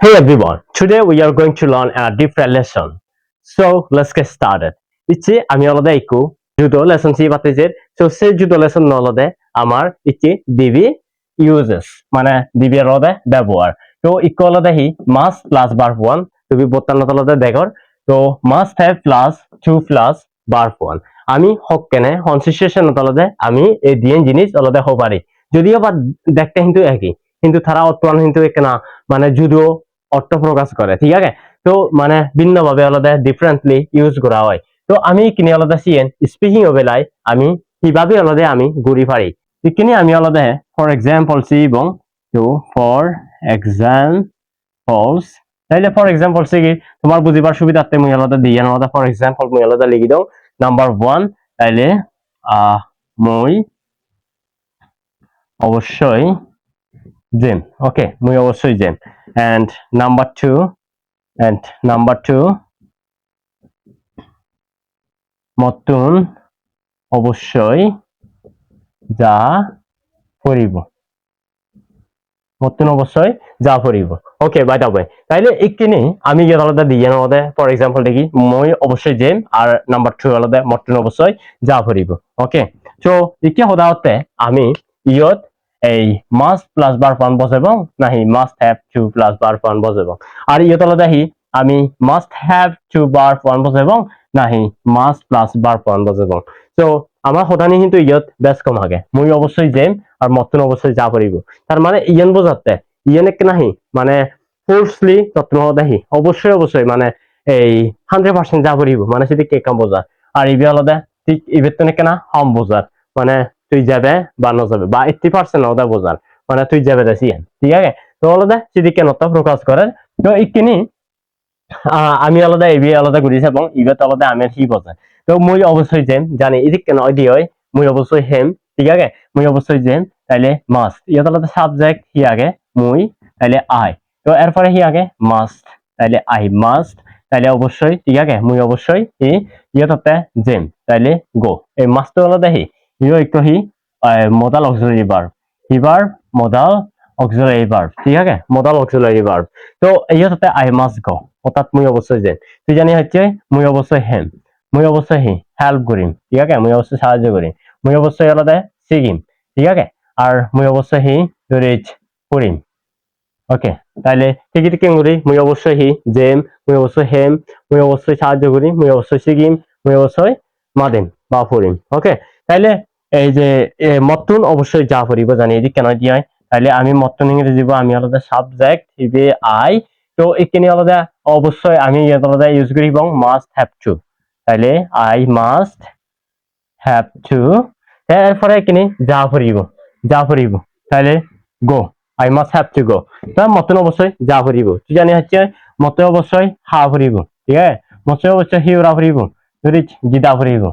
Hey everyone, today we are going to learn a different lesson. So let's get started. ইচ্ছে আমি অলদে ইকু judo lesson সি বাতিজের সো সে জুডো লেসন নলদে আমার ইচ্ছে দিবি ইউজেস মানে দিবি অলদে ব্যবহার তো ইকু অলদে হি মাস প্লাস বার ওয়ান তুমি বর্তমান তলদে দেখর তো must have plus two plus bar one আমি হক কেনে হন সিচুয়েশন তলদে আমি এই দিয়ে জিনিস অলদে হব পারি যদিও বা দেখতে কিন্তু একই কিন্তু তারা অর্থমান কিন্তু একেনা মানে যুডো অর্থ প্রকাশ করে ঠিক আছে? তো মানে ভিন্নভাবে আলাদা ডিফারেন্টলি ইউজ করা হয়। তো আমি কিনে আলাদা সিয়েন স্পিকিং বেলায় আমি কীভাবে আলাদা আমি ঘুরি পারি এখানে আমি আলাদা ফর এক্সাম্পল সি এবং তো ফর এক্সাম্পলস তাইলে ফর এক্সাম্পল সি কি? তোমার বুঝিবার সুবিধার্থে মুই আলাদা দিয়ে আলাদা ফর এক্সাম্পল মুই আলাদা লিখি দাও। নাম্বার ওয়ান তাইলে মই অবশ্যই জেম ওকে মুই অবশ্যই জেম and number two, and number two, মতন অবশ্যই যা করিব মতন অবশ্যই যা করিব ওকে বাই দা তাইলে এখানে আমি ইয়ে আলাদা দিয়ে আলাদা ফর এক্সাম্পল দেখি, মই অবশ্যই জেম আর নাম্বার টু আলাদা, মতন অবশ্যই যা করিব ওকে তো ইকে সদায়তে আমি ইয়ত এই মাস্ট প্লাস ফান বসাব, নাহি মাস্ট হ্যাভ টু প্লাস বার ফান বসাব। আর ইয়ে তলে দেখি, আমি মাস্ট হ্যাভ টু বার ফান বসাব, নাহি মাস্ট প্লাস ফান বসাব। তো আমার সদানি কিন্তু ইয়ত বেশ কম আগে। মই অবশ্যই জেম আর মতন অবশ্যই যা করিব তার মানে ইয়েন বোঝাতে ইয়েনে নাহি মানে ফোর্সলি তত্ন দেখি। অবশ্যই অবশ্যই মানে এই হান্ড্রেড পার্সেন্ট যা করিব মানে সেটি কে কাম বোঝার আর ইবি আলাদা ঠিক ইবেতনে কেনা হম বোঝার মানে তুই যাবে বা নযাবে, বা এইটটি পার্সেন্ট ওদা বোঝার। মানে তুই যাবে দেশি ঠিক আছে? তো আলাদা যদি কেনতা প্রকাশ করে? তো ইখিনি আমি আলাদা এবি আলাদা ঘুরিছে এবং ইবেত আলাদা আমি সি বোঝে তো মুই অবশ্যই যেম জানি এদিক কেন দি হয়, মুই অবশ্যই হেম, ঠিক আছে? মুই অবশ্যই যেম তাইলে মাস্ট ইয়াত আলাদা সাবজেক্ট হি আগে, মুই, তাইলে আই তো এরপরে হি আগে মাস্ট তাইলে আই মাস্ট তাইলে অবশ্যই, ঠিক আছে? মুই অবশ্যই, ই ইয়াতে জেম তাইলে গো এই মাস্ট আলাদা হি ইও একটু হি modal auxiliary verb হি verb modal auxiliary verb ঠিক আছে modal auxiliary verb তো এই হচ্ছে আই মাস্ট গো অর্থাৎ মুই অবশ্যই যে তুই জানি হচ্ছে মুই অবশ্যই হেম মুই অবশ্যই হি হেল্প করিম ঠিক আছে মুই অবশ্যই সাহায্য করিম মুই অবশ্যই আলাদা শিখিম ঠিক আছে আর মুই অবশ্যই হি রিচ করিম ওকে তাহলে ঠিকই ঠিক করি মুই অবশ্যই হি জেম মুই অবশ্যই হেম মুই অবশ্যই সাহায্য করি মুই অবশ্যই শিখিম মুই অবশ্যই মাদিম বা পড়িম ওকে তাইলে এই যে মতন অবশ্যই যা পড়িব জানি এদিক কেন দিয়ে তাহলে আমি মতন ইংরেজি দিব, আমি আলাদা সাবজেক্ট হিবে আই তো এখানে আলাদা, অবশ্যই আমি আলাদা ইউজ করি এবং মাস্ট হ্যাভ টু তাহলে আই মাস্ট হ্যাভ টু এরপরে এখানে যা পড়িব যা পড়িব। তাহলে go I must have to go তার মতন অবশ্যই যা পড়িব। তুই জানি হচ্ছে, মতন অবশ্যই হা পড়িব, ঠিক আছে? মতন অবশ্যই হিওরা পড়িব। যদি জিদা পড়িব।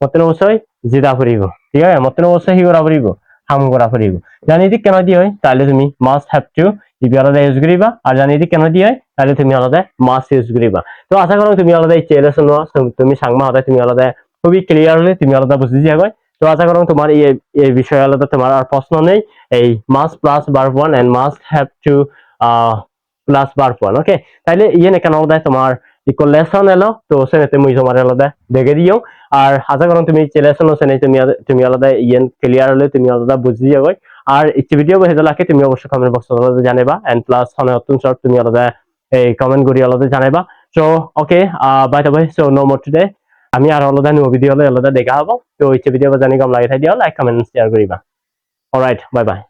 মতন অবশ্যই জিদা পড়িব। ঠিক আছে? মতন অবশ্যই হি করা পড়িব হাম করা পড়িব জানি যদি কেন দিয়ে হয় তাহলে তুমি মাস্ট হ্যাভ টু ইবি আলাদা ইউজ করিবা আর জানি যদি কেন দিয়ে হয় তাহলে তুমি আলাদা মাস্ট ইউজ করিবা তো আশা করো তুমি আলাদা এই চেলে শুনো তুমি সাংমা হতে তুমি আলাদা খুবই ক্লিয়ারলি তুমি আলাদা বুঝে যাবে তো আশা করো তোমার এই এই বিষয়ে আলাদা তোমার আর প্রশ্ন নেই, এই must plus bar one and must have to plus bar one okay তাইলে ইয়ে কেন আলাদা তোমার ইকো লেসন এলো তো সেনেতে মুই তোমার আলাদা দেখে দিও আর আশা করো তুমি লেসন সেনে তুমি তুমি আলাদা ইয়েন ক্লিয়ার হলে তুমি আলাদা বুঝি যাবে আর ইচ্ছে ভিডিও বহে লাগে তুমি অবশ্যই কমেন্ট বক্স আলাদা জানাবা এন্ড প্লাস হনে নতুন শর্ট তুমি আলাদা এই কমেন্ট করি আলাদা জানাবা so okay by way so no more today আমি আর আলাদা নিউ ভিডিও হলে আলাদা দেখা হব তো ইচ্ছে ভিডিও জানি কম লাগে থাকি লাইক কমেন্ট শেয়ার করিবা অলরাইট বাই বাই